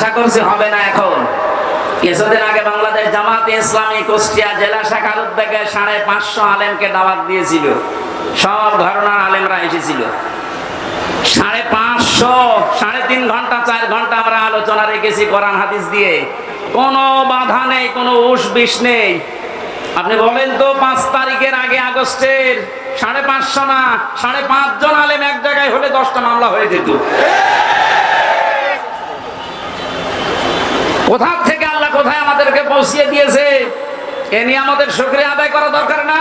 আশা করছি হবে না এখন। কিছুদিন আগে বাংলাদেশ জামাত ইসলামী কুষ্টিয়া জেলা শাখার উদ্যোগে সাড়ে পাঁচশো আলেমকে দাওয়াত দিয়েছিল। সব ঘরনার আলেমরা এসেছিল। সাড়ে পাঁচশো, সাড়ে তিন ঘণ্টা, চার ঘণ্টা আমরা আলোচনা রেখেছি কোরআন হাদিস দিয়ে। কোনো বাধা নেই, কোনো উস বিষ নেই। আপনি বলেন তো, পাঁচ তারিখের আগে আগস্টের সাড়ে পাঁচশো না, সাড়ে পাঁচজন আলেম এক জায়গায় হলে দশটা মামলা হয়ে যেত। কোথা থেকে আল্লাহ কোথায় আমাদেরকে পৌঁছিয়ে দিয়েছে? এ নিয়ে আমাদের শুক্রিয়া আদায় করা দরকার না?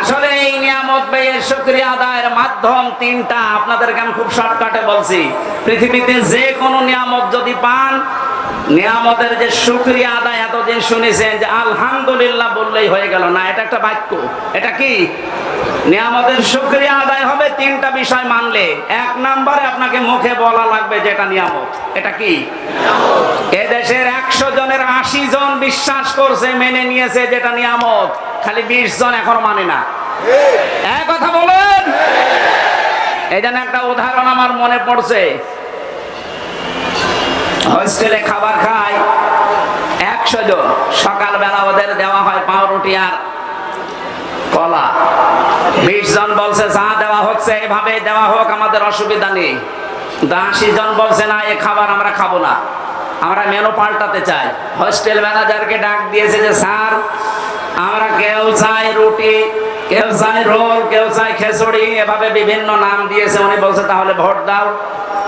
আসলে এই নিয়ামত ব্যয়ের শুক্রিয়া আদায়ের মাধ্যম তিনটা। আপনাদেরকে আমি খুব শর্টকাটে বলছি। পৃথিবীতে যে কোনো নিয়ামত যদি পান, নিয়ামতের যে শুক্রিয়া আদায় এতদিন শুনেছেন যে আলহামদুলিল্লাহ বললেই হয়ে গেল। না, এটা একটা বাক্য। এটা কি? নিয়ামতের শুক্রিয়া আদায় হবে তিনটা বিষয় মানলে। এক নম্বরে আপনাকে মুখে বলা লাগবে যেটা নিয়ামত। এটা কি? এদেশের একশো জনের আশি জন বিশ্বাস করছে মেনে নিয়েছে যেটা নিয়ামত। খালি বিশ জন এখনও মানে না। এক কথা বলেন। এই জন্য একটা উদাহরণ আমার মনে পড়ছে। হোস্টেলে খাবার খায় একশো জন। সকালবেলা ওদের দেওয়া হয় পাউরুটি আর কলা। বিশ জন বলছে, যা দেওয়া হচ্ছে এভাবে দেওয়া হোক, আমাদের অসুবিধা নেই। আশি জন বলছে, না, এ খাবার আমরা খাব না। আমরা মেনু পাল্টাতে চাই। হোস্টেল ম্যানেজারকে ডাক দিয়েছে যে, স্যার, আমরা কেউ চাই রুটি, কেউ চাই রোল, কেউ চাই খেচড়ি। এভাবে বিভিন্ন নাম দিয়েছে। উনি বলছে, তাহলে ভোট দাও।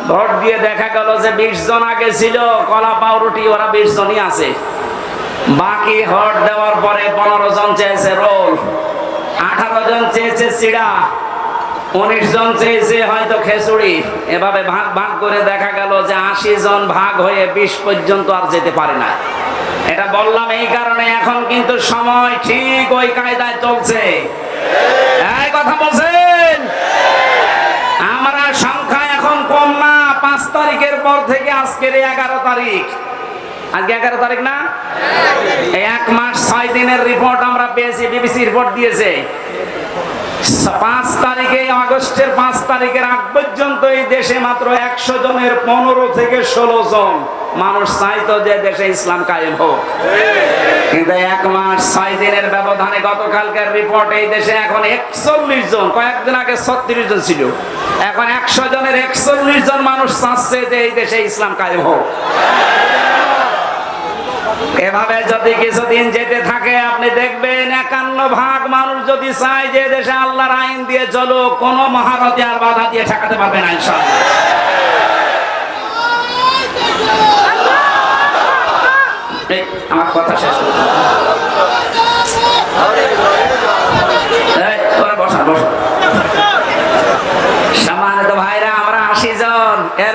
ভোট দিয়ে দেখা গেল যে, বিশ জন আগে ছিল, কলা, পাউরুটি, ওরা বিশ জনই আছে। বাকি ভোট দেওয়ার পরে পনেরো জন চেয়েছে রোল। আঠারো জন চেয়েছে চিড়া উনিশ জন চেয়েছে হয়তো খেচুড়ি এভাবে ভাগ ভাগ করে দেখা গেল যে আশি জন ভাগ হয়ে বিশ পর্যন্ত আর যেতে পারে না। এটা বললাম এই কারণে এখন কিন্তু সময় ঠিক ওই কায়দায় চলছে। কথা বলছেন? আমরা সংখ্যা এখন কম না, পাঁচ তারিখের পর থেকে আজকের এগারো তারিখ। আজকে এগারো তারিখ না? দিনের রিপোর্ট আমরা পেয়েছি বিবিসি রিপোর্ট দিয়েছে। পাঁচ তারিখে, আগস্টের পাঁচ তারিখের আগ পর্যন্ত এই দেশে মাত্র একশো জনের পনেরো থেকে ষোলো জন মানুষ চাইতো যে দেশে ইসলাম কায়েম হোক। কিন্তু এক মাস ছয় দিনের ব্যবধানে রিপোর্ট এই দেশে এখন একচল্লিশ জন, কয়েকদিন আগে ছত্রিশ জন ছিল। এখন একশো জনের একচল্লিশ জন মানুষ চাচ্ছে যে এই দেশে ইসলাম কায়েম হোক। এভাবে যদি কিছুদিন যেতে থাকে, আপনি দেখবেন একান্ন ভাগ মানুষ যদি চায় যে দেশে আল্লাহর আইন দিয়ে চলো কোন মহারথী আর বাধা দিয়ে ঠেকাতে পারবে না ইনশাআল্লাহ আমার কথা শেষ। বসা বসা সম্মানিত ভাইরা আমরা আশি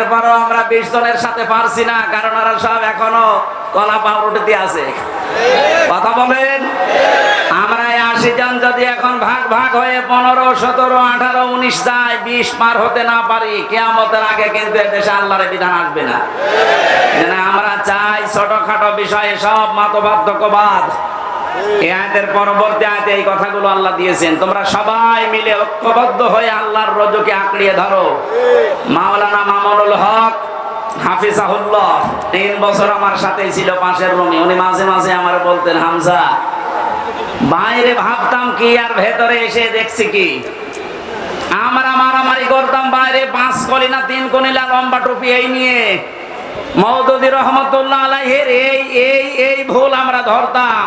জন এরপরও আমরা বিশ জনের সাথে পারছি না, কারণ ওরা সব এখনও কলা পাউরুটিতে আছে। কথা বলেন? আমরা আশি জন যদি এখন ভাগ ভাগ হয়ে পনেরো, সতেরো, আঠারো, উনিশ যায়, বিশ পার হতে না পারি, কেয়ামতের আগে কিন্তু দেশে আল্লাহর বিধান আসবে না। আমরা চাই ছোটখাটো বিষয়ে সব মতবাধ্যকবাদ এই পরবর্তী আয়াতে এই কথাগুলো আল্লাহ দিয়েছেন। তোমরা সবাই মিলে ঐক্যবদ্ধ হয়ে আল্লাহর রজকে আঁকড়িয়ে ধরো। মাওলানা মামুনুল হক হাফিজাহুল্লাহ তিন বছর আমার সাথেই ছিল পাশের রুমে। উনি মাঝে মাঝে আমার বলতেন, হামজা বাইরে ভাবতাম কি আর ভেতরে এসে দেখছি কি? আমরা মারামারি করতাম বাইরে পাঁচ কলি না তিন কলিলা লম্বা টুপি এই নিয়ে। মৌদুদি রহমতুল্লাহ আলাইহের এই এই এই ভুল আমরা ধরতাম।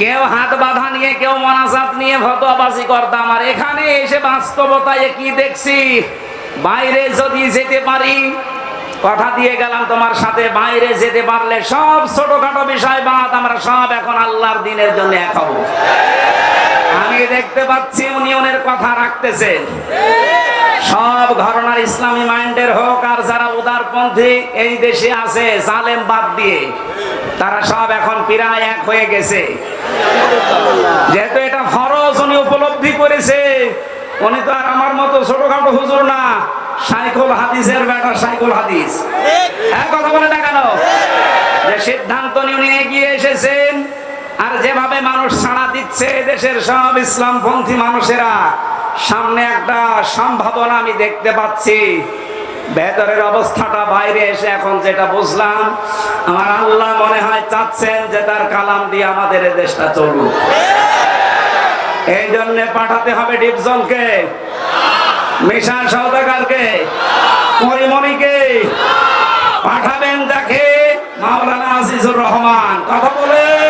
কেউ হাত বাঁধা নিয়ে, কেউ মনাজাত নিয়ে ভতবাসি করতাম আর এখানে এসে বাস্তবতায় কি দেখছি? বাইরে যদি যেতে পারি, কথা দিয়ে গেলাম তোমার সাথে, বাইরে যেতে পারলে সব ছোটখাটো বিষয় বাদ, আমরা সব এখন আল্লাহর দিনের জন্য এক হব। আমি দেখতে পাচ্ছি উনি ওনের কথা রাখতেছেন। সব ঘরনার ইসলামী মাইন্ডের হোক আর যারা উদারপন্থী এই দেশে আছে, জালেম বাদ দিয়ে, তারা সব এখন প্রায় এক হয়ে গেছে। যেহেতু এটা ফরজ, উনি উপলব্ধি করেছে। উনি তো আর আমার মতো ছোটখাটো হুজুর না। সাইকুল হাদিসের বেটা সাইকুল হাদিস। হ্যাঁ কথা বলে না যে সিদ্ধান্ত নিয়ে উনি এগিয়ে এসেছেন আর যেভাবে মানুষ সাড়া দিচ্ছে দেশের সব ইসলামপন্থী মানুষেরা, সামনে একটা সম্ভাবনা আমি দেখতে পাচ্ছি। ভেতরের অবস্থাটা বাইরে এসে এখন যেটা বুঝলাম, আমার আল্লাহ মনে হয় চাচ্ছেন যে তার কালাম দিয়ে আমাদের দেশটা চলুক। এই জন্য পাঠাতে হবে ডিপজলকে মিশার সৌদাগারকে পরিমণিকে। পাঠাবেন দেখে মাওলানা আজিজুর রহমান, কথা বলে।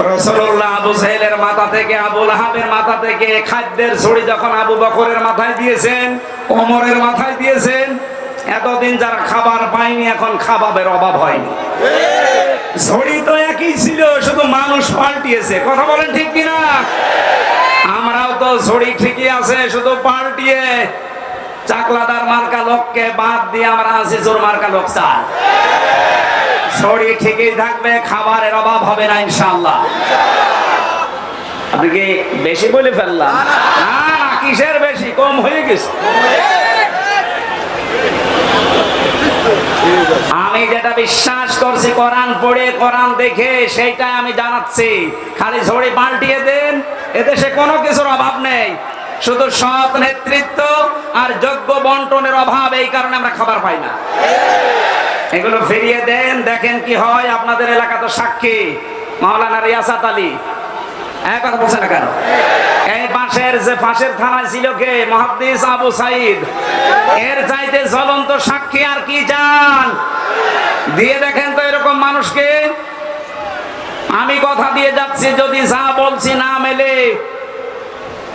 রসুল্লাহ আবু সাহেলের মাথা থেকে আবু লাহাবের মাথা থেকে খাদ্যের ছড়ি যখন আবু বকরের মাথায় দিয়েছেন, ওমরের মাথায় দিয়েছেন, এতদিন যারা খাবার পায়নি, এখন খাবারের অভাব হয়নি। ঝড়ি তো একই ছিল, শুধু মানুষ পাল্টিয়েছে। কথা বলেন ঠিক কিনা? আমরাও তো ঝড়ি ঠিকই আছে, শুধু পাল্টিয়ে চাকলাদার মার্কা লোককে বাদ দিয়ে আমরা আজিজুর মার্কা লোক চাই ছড়ি ঠিকই থাকবে, খাবারের অভাব হবে না ইনশাল্লাহ আপনি বেশি বলে ফেললাম? না না, কিসের বেশি? কম হয়ে গেছে। আমি যেটা বিশ্বাস করছি, কোরআন পড়ে, কোরআন দেখে, সেইটাই আমি জানাচ্ছি। খালি ঝড়ি পাল্টিয়ে দেন, এদেশে কোনো কিছুর অভাব নেই। শুধু সৎ নেতৃত্ব আর যোগ্য বন্টনের অভাব এই কারণে আমরা খাবার পাই না। এগুলো ফিরিয়ে দেন, দেখেন কি হয়। আপনাদের এলাকা তো সাক্ষী। মাওলানা রিয়াসাত আলী। এক কথা বলছে না কেন? পাশের যে পাশের থানায় ছিল কে? আবু এর চাইতে সাক্ষী আর কি চান দিয়ে দেখেন তো এরকম মানুষকে। আমি কথা দিয়ে যাচ্ছি, যদি যা বলছি না মেলে।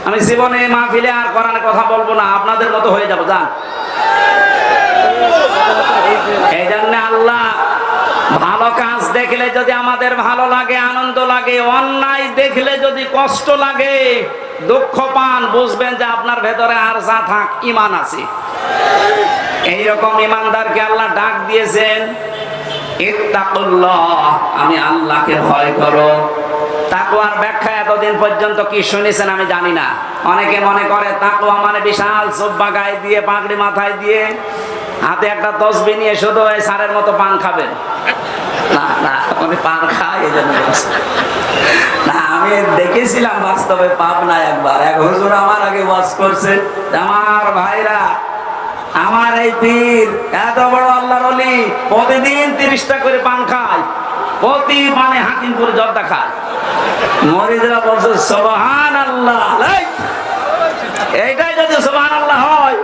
আমি জীবনে মাহফিলে আর কোরআনে কথা বলব না, আপনাদের মতো হয়ে যাব, যান। এই জন্য আল্লাহ, ভালো কাজ দেখলে যদি আমাদের ভালো লাগে, আনন্দ লাগে, অন্যায় দেখলে যদি কষ্ট লাগে, দুঃখ পান, বুঝবেন যে আপনার ভেতরে আর যা থাক, ইমান আছে। এইরকম ইমানদারকে আল্লাহ ডাক দিয়েছেন আমি আল্লাহকে ভয় করো। তাকুয়ার ব্যাখ্যা এতদিন পর্যন্ত কি শুনেছেন আমি জানি না। অনেকে মনে করে তাকুয়া মানে বিশাল চোব্বা গায়ে দিয়ে, পাগড়ি মাথায় দিয়ে, হাতে একটা তসবি নিয়ে শুধু ওই সারের মতো পান খাবেন। এই এই প্রতিদিন তিরিশটা করে পান খায়। করে জর্দা খায় বলছে আল্লাহ যদি আল্লাহ হয়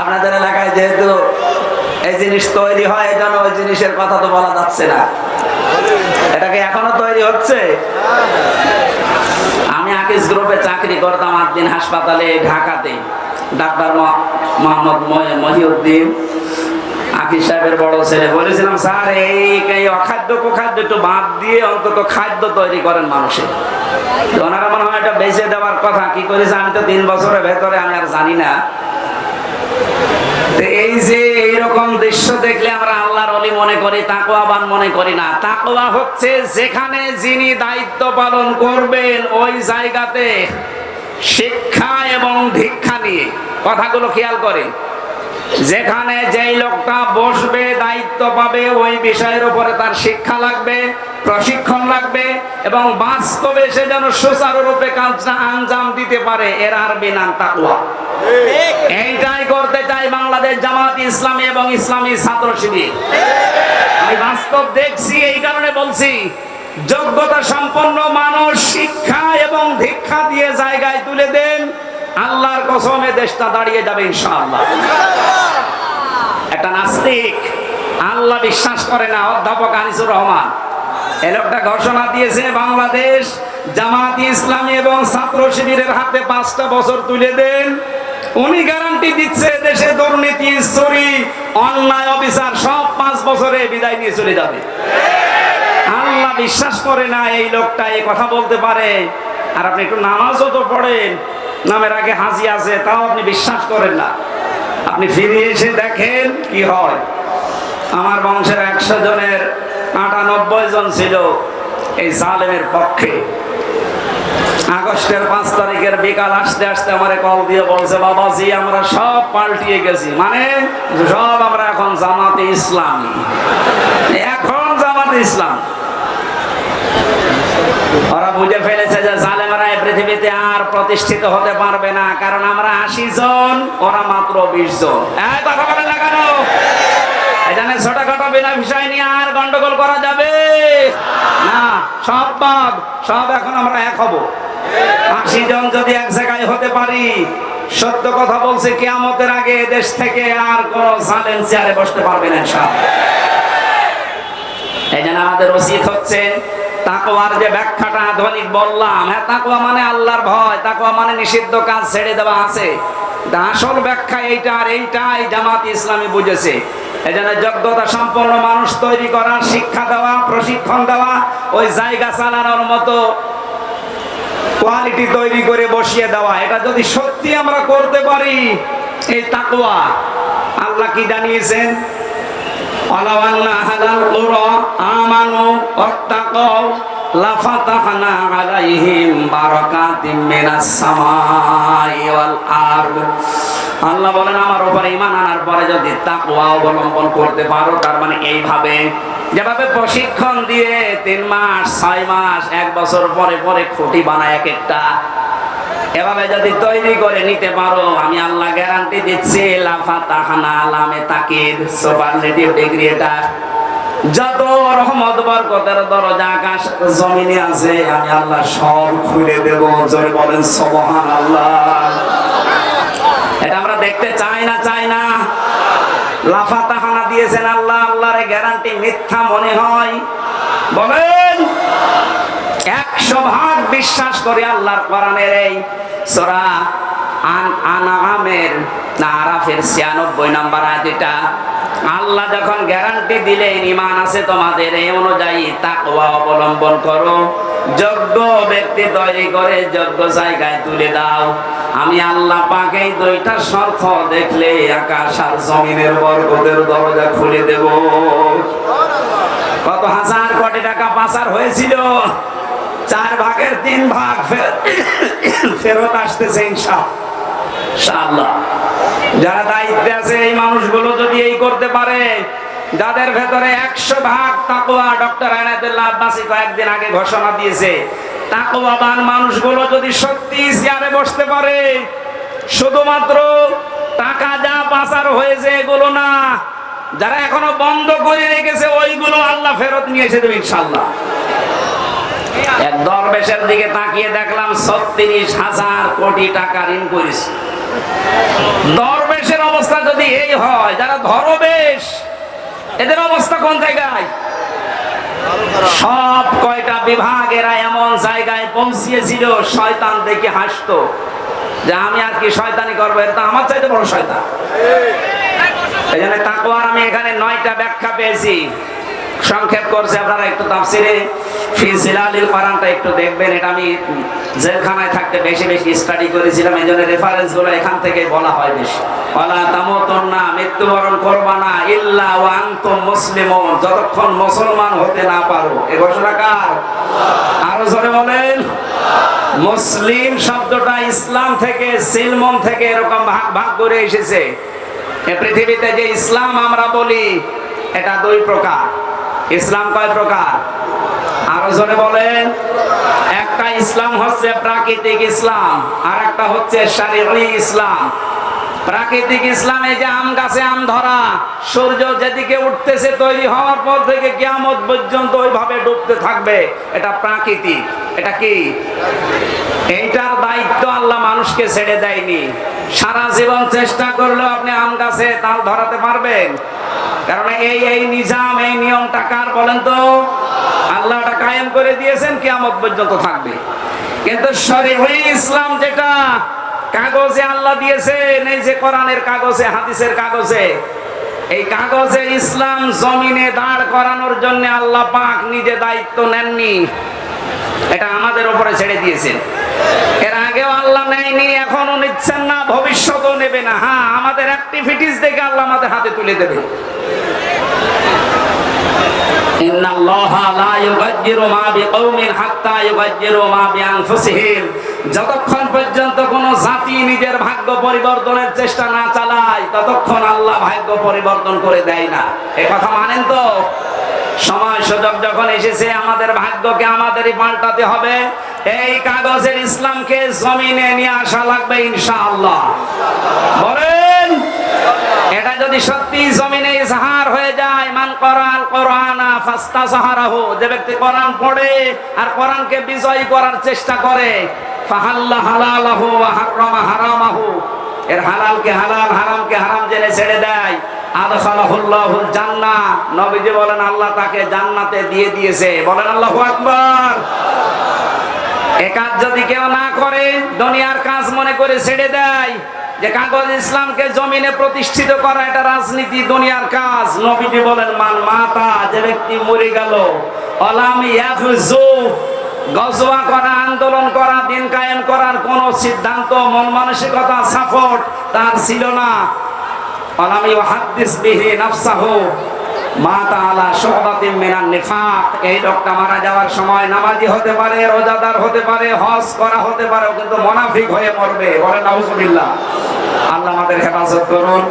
আপনাদের এলাকায় যেহেতু এই জিনিস তৈরি হয়, এই জন্য ওই জিনিসের কথা তো বলা যাচ্ছে না। এটাকে এখনও তৈরি হচ্ছে? আমি আকিস গ্রুপে চাকরি করতাম আট দিন হাসপাতালে ঢাকাতে। ডাক্তার মহ- মোহাম্মদ মহিউদ্দিন। আকিস সাহেবের বড় ছেলে। বলেছিলাম, স্যার, এই অখাদ্য কুখাদ্য একটু দিয়ে অন্তত খাদ্য তৈরি করেন মানুষের ওনারা মনে হয় এটা বেঁচে দেওয়ার কথা। কি করেছে? আমি তো তিন বছরের ভেতরে, আমি আর জানি না। এই যে এইরকম দৃশ্য দেখলে আমরা আল্লাহর অলি মনে করি, তাকওয়াবান মনে করি না। তাকওয়া হচ্ছে যেখানে যিনি দায়িত্ব পালন করবেন, ওই জায়গাতে শিক্ষা এবং দীক্ষা নিয়ে। কথাগুলো খেয়াল করেন। যেখানে যেই লোকটা বসবে, দায়িত্ব পাবে, ওই বিষয়ের উপরে তার শিক্ষা লাগবে, প্রশিক্ষণ লাগবে এবং বাস্তবে সে যেন সুচারুরূপে কাজটা আঞ্জাম দিতে পারে, এর আরবি নাম তাকওয়া। এইটাই করতে চাই বাংলাদেশ জামাত ইসলামী এবং ইসলামী ছাত্র শিবির। আমি বাস্তব দেখছি, এই কারণে বলছি, যোগ্যতা সম্পন্ন মানুষ শিক্ষা এবং দীক্ষা দিয়ে জায়গায় তুলে দেন আল্লাহর কসমে দেশটা দাঁড়িয়ে যাবে ইনশাআল্লাহ। একটা নাস্তিক, আল্লাহ বিশ্বাস করে না, অধ্যাপক আনিসুর রহমান। এই লোকটা ঘোষণা দিয়েছে, বাংলাদেশ জামাত ইসলামী এবং ছাত্র শিবিরের হাতে পাঁচটা বছর তুলে দেন। উনি গ্যারান্টি দিচ্ছে, দেশে দুর্নীতি, চুরি, অন্যায় অফিসার সব পাঁচ বছরে বিদায় নিয়ে চলে যাবে। আল্লাহ বিশ্বাস করে না, এই লোকটা এই কথা বলতে পারে। আর আপনি একটু নামাজও তো পড়েন। নামের আগে হাসি আছে, তাও আপনি বিশ্বাস করেন না। আপনি ফিরে এসে দেখেন কি হয়। আমার বংশের একশো জনের আটানব্বই জন ছিল এই জালেমের পক্ষে। আগস্টের পাঁচ তারিখের বিকাল আসতে আসতে আমার কল দিয়ে বলছে, বাবাজি, আমরা সব পাল্টিয়ে গেছি। মানে সব আমরা এখন জামাতে ইসলাম। এখন জামাতে ইসলাম। ওরা বুঝে ফেলেছে যে জালেমরা পৃথিবীতে আর প্রতিষ্ঠিত হতে পারবে না, কারণ আমরা আশি জন, ওরা মাত্র বিশ জন। এখানে বিনা বিষয় নিয়ে আর গন্ডগোল করা যাবে? না, সব সব এখন আমরা এক হব। আশি জন যদি এক জায়গায় হতে পারি, সত্য কথা বলছে, কেয়ামতের আগে দেশ থেকে আর কোন জালেম চেয়ারে বসতে পারবে না সব এই জন্য আমাদের উচিত হচ্ছে তাকওয়ার যে ব্যাখ্যাটা আধুনিক বললাম হ্যাঁ তাকওয়া মানে আল্লাহর ভয়, তাকওয়া মানে নিষিদ্ধ কাজ ছেড়ে দেওয়া আছে। আসল ব্যাখ্যা এইটা আর এইটাই জামাত ইসলামী বুঝেছে। এই জন্য যোগ্যতা সম্পন্ন মানুষ তৈরি করা, শিক্ষা দেওয়া, প্রশিক্ষণ দেওয়া, ওই জায়গা চালানোর মতো কোয়ালিটি তৈরি করে বসিয়ে দেওয়া। এটা যদি সত্যি আমরা করতে পারি, এই তাকওয়া, আল্লাহ কি জানিয়েছেন? ولو أن أهل القرى آمنوا واتقوا لفتحنا عليهم بركات من السماء والأرض আল্লাহ বলেন আমার উপরে ইমান আনার পরে যদি তাকওয়া অবলম্বন করতে পারো তার মানে এইভাবে যেভাবে প্রশিক্ষণ দিয়ে তিন মাস ছয় মাস এক বছর পরে পরে খুঁটি বানায় এক একটা এভাবে যদি তৈরি করে নিতে পারো, আমি আল্লাহ গ্যারান্টি দিচ্ছি লাফা তাহানা লামে তাকিদ সুপারলেটিভ ডিগ্রি এটা। যত রহমত, বরকতের দরজা আকাশ জমিনে আছে, আমি আল্লাহ সব খুলে দেব। জোরে বলেন সুবহান আল্লাহ এটা আমরা দেখতে চাই না চাই না। লাফা তাহানা দিয়েছেন আল্লাহ, আল্লাহর গ্যারান্টি মিথ্যা মনে হয়। বলেন। একশো ভাগ বিশ্বাস করে আল্লাহর কোরআনের এই সোরা আল্লাহ যখন গ্যারান্টি দিলেন ইমান আছে তোমাদের, এই অনুযায়ী তাকওয়া অবলম্বন করো, যোগ্য ব্যক্তি তৈরি করে যোগ্য জায়গায় তুলে দাও। আমি আল্লাহ পাকে দুইটা শর্ত দেখলে আকাশ আর জমিনের বরকতের দরজা খুলে দেব। কত হাজার কোটি টাকা পাচার হয়েছিল চার ভাগের তিন ভাগ ফেরত আসতেছে যারা দায়িত্বে আছে, এই মানুষগুলো যদি এই করতে পারে, যাদের ভেতরে একশো ভাগ তাকোয়া ডক্টর আয়নাতুল্লাহ আব্বাসি কয়েকদিন আগে ঘোষণা দিয়েছে তাকোয়াবান মানুষগুলো যদি সত্যি চেয়ারে বসতে পারে, শুধুমাত্র টাকা যা পাচার হয়েছে এগুলো না, যারা এখনও বন্ধ করে রেখেছে, ওইগুলো আল্লাহ ফেরত নিয়ে এসে দেবে ইনশাল্লাহ এক দরবেশের দিকে তাকিয়ে দেখলাম ছত্রিশ হাজার কোটি টাকা ঋণ দরবেশের অবস্থা যদি এই হয়, যারা ধরবেশ, এদের অবস্থা কোন জায়গায়? সব কয়টা বিভাগেরা এমন জায়গায় পৌঁছিয়েছিল শয়তান দেখে হাসতো যে আমি আর কি শয়তানি করব? এটা আমার চাইতে বড় শয়তান। আমি এখানে নয়টা ব্যাখ্যা পেয়েছি। সংক্ষেপ করছে আপনারা একটু তাফসিরে। কোরআনটা একটু দেখবেন, এটা আমি জেলখানায় থাকতে বেশি বেশি স্টাডি করেছিলাম এখান থেকে বলা হয় বেশি। ওয়ালা মৃত্যুবরণ করবা না, ইল্লা ওয়া আনতুম মুসলিমুন, যতক্ষণ মুসলমান হতে না পারো। এই ঘোষণা কার? আরও জোরে বলেন। মুসলিম শব্দটা ইসলাম থেকে সিলমন থেকে এরকম ভাগ ভাগ করে এসেছে। পৃথিবীতে যে ইসলাম আমরা বলি, এটা দুই প্রকার। ইসলাম কয় প্রকার? আরও জোরে বলেন। একটা ইসলাম হচ্ছে প্রাকৃতিক ইসলাম আর একটা হচ্ছে শারীরিক ইসলাম। প্রাকৃতিক ইসলামে যে আম গাছে আম ধরা, সূর্য যেদিকে উঠতেছে তৈরি হওয়ার পর থেকে কিয়ামত পর্যন্ত ওইভাবে ডুবতে থাকবে। এটা প্রাকৃতিক, এটা কি? এইটার দায়িত্ব আল্লাহ মানুষকে ছেড়ে দেয়নি। সারা জীবন চেষ্টা করলেও আপনি আম গাছে তাল ধরাতে পারবেন। কারণ এই এই নিজাম, এই নিয়মটা কার বলেন তো? আল্লাহ এটা কায়েম করে দিয়েছেন, কিয়ামত পর্যন্ত থাকবে। কিন্তু শরীফ ইসলাম যেটা, কাগজে আল্লাহ দিয়েছেন, এই যে কোরআনের কাগজে, হাদিসের কাগজে, এই কাগজে ইসলাম জমিনে দাঁড় করানোর জন্য আল্লাহ পাক নিজে দায়িত্ব নেননি। এটা আমাদের উপরে ছেড়ে দিয়েছেন। এর আগে আগেও আল্লাহ নেয়নি এখনও নিচ্ছেন না, ভবিষ্যতেও নেবে না। হ্যাঁ আমাদের অ্যাক্টিভিটিস দেখে আল্লাহ আমাদের হাতে তুলে দেবে। যতক্ষণ পর্যন্ত কোন জাতি নিজের ভাগ্য পরিবর্তনের চেষ্টা না চালায়, ততক্ষণ আল্লাহ ভাগ্য পরিবর্তন করে দেয় না। এ কথা মানেন তো? সময় সুযোগ যখন এসেছে, আমাদের ভাগ্যকে আমাদেরই পাল্টাতে হবে। এই কাগজের ইসলামকে জমিনে নিয়ে আসা লাগবে ইনশাআল্লাহ। বলেন, এটা যদি সত্যি জমিনে ইজহার হয়ে যায়, মান কোরআন কোরআনা ফাস্তা সাহারাহু, যে ব্যক্তি কোরআন পড়ে আর কোরআনকে বিজয়ী করার চেষ্টা করে, ফাহাল্লা হালালাহু ওয়া হারামা হারামাহু, এর হালালকে হালাল, হারামকে হারাম জেনে ছেড়ে দেয়। আদখালাহুল্লাহুল জান্নাহ। নবীজি বলেন, আল্লাহ তাকে জান্নাতে দিয়ে দিয়েছে। বলেন, আল্লাহু আকবার। এ যদি কেউ না করে, দুনিয়ার কাজ মনে করে ছেড়ে দেয়। যে কাগজ ইসলামকে জমিনে প্রতিষ্ঠিত করা, এটা রাজনীতি, দুনিয়ার কাজ। নবীজি বলেন, মান মাতা, যে ব্যক্তি মরে গেল, অলাম গজওয়া করা, আন্দোলন করা, দিন কায়েম করার কোন সিদ্ধান্ত, মন মানসিকতা, সাপোর্ট তার ছিল না। এই লোকটা মারা যাওয়ার সময় হতে পারে, রোজাদার হতে পারে, হজ করা হতে পারে কিন্তু হয়ে আল্লাহ আমাদের হেফাজত করুন।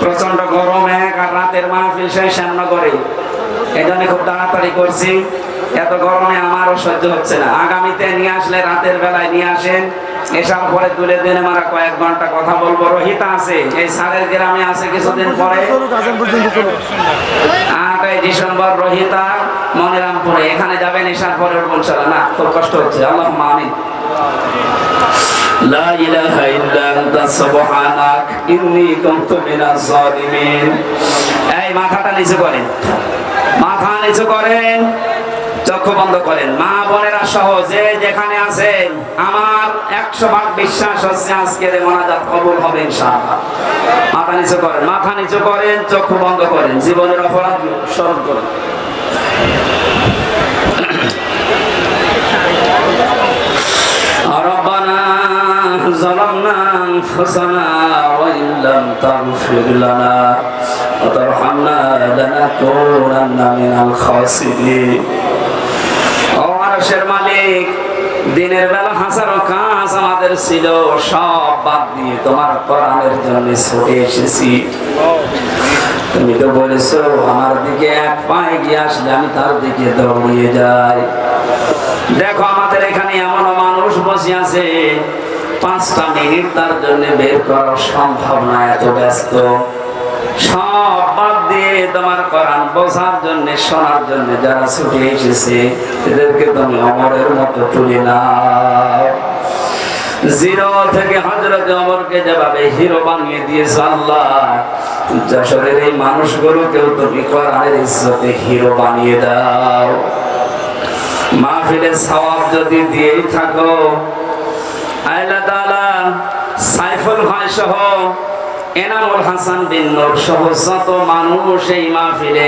প্রচণ্ড গরম, এক আর রাতের মাহফিল শেষ শ্যামনগরে। এই জন্য খুব তাড়াতাড়ি করছি। এত গরমে আমারও সহ্য হচ্ছে না। আগামীতে নিয়ে আসলে রাতের বেলায় নিয়ে আসেন। এসব পরে তুলে দিনে মারা কয়েক ঘন্টা কথা বলবো রোহিতা আছে এই সারের গ্রামে আছে কিছুদিন পরে আটই ডিসেম্বর রোহিতা মনিরামপুরে এখানে যাবেন এসার পরে উঠবো ইনশাআল্লাহ না খুব কষ্ট হচ্ছে আল্লাহ মামিন لا إله إلا أنت سبحانك إني كنت من الظالمين এই মাথাটা নিচু করেন মাথা নিচু করেন চক্ষু বন্ধ করেন মা বোনেরা সহ যে যেখানে আছেন আমার একশো ভাগ বিশ্বাস হচ্ছে আজকের এই মোনাজাত কবুল হবে ইনশাআল্লাহ মাথা নিচু করেন মাথা নিচু করেন চক্ষু বন্ধ করেন জীবনের অপরাধ স্মরণ করেন ربنا ظلمنا أنفسنا وإن لم تغفر لنا وترحمنا لنكونن من الخاسرين ও আরশের মালিক। দিনের বেলা হাজারো কাজ আমাদের ছিল, সব বাদ দিয়ে তোমার কোরআনের জন্য ছুটে এসেছি। তুমি তো বলেছ, আমার দিকে এক পায়ে গিয়ে আসলে আমি তার দিকে দৌড়িয়ে যাই। দেখো, আমাদের এখানে এমন মানুষ বসে আছে, পাঁচটা মিনিট তার জন্য বের করা সম্ভব না, এত ব্যস্ত। সব তোমার কোরআন বোঝার জন্য, শোনার জন্য যারা ছুটে এসেছে, এদেরকে তুমি অমরের মতো তুলে নাও। জিরো থেকে হজরত অমরকে যেভাবে হিরো বানিয়ে দিয়েছে আল্লাহ, যশোরের এই মানুষগুলোকেও তুমি কোরআনের ইজ্জতে হিরো বানিয়ে দাও। মাহফিলের সওয়াব যদি দিয়েই থাকো, আল্লাহ তাআলা সাইফুল ভাই সহ এনামুল হাসান বিন নূর মানুষ এই মাহফিলে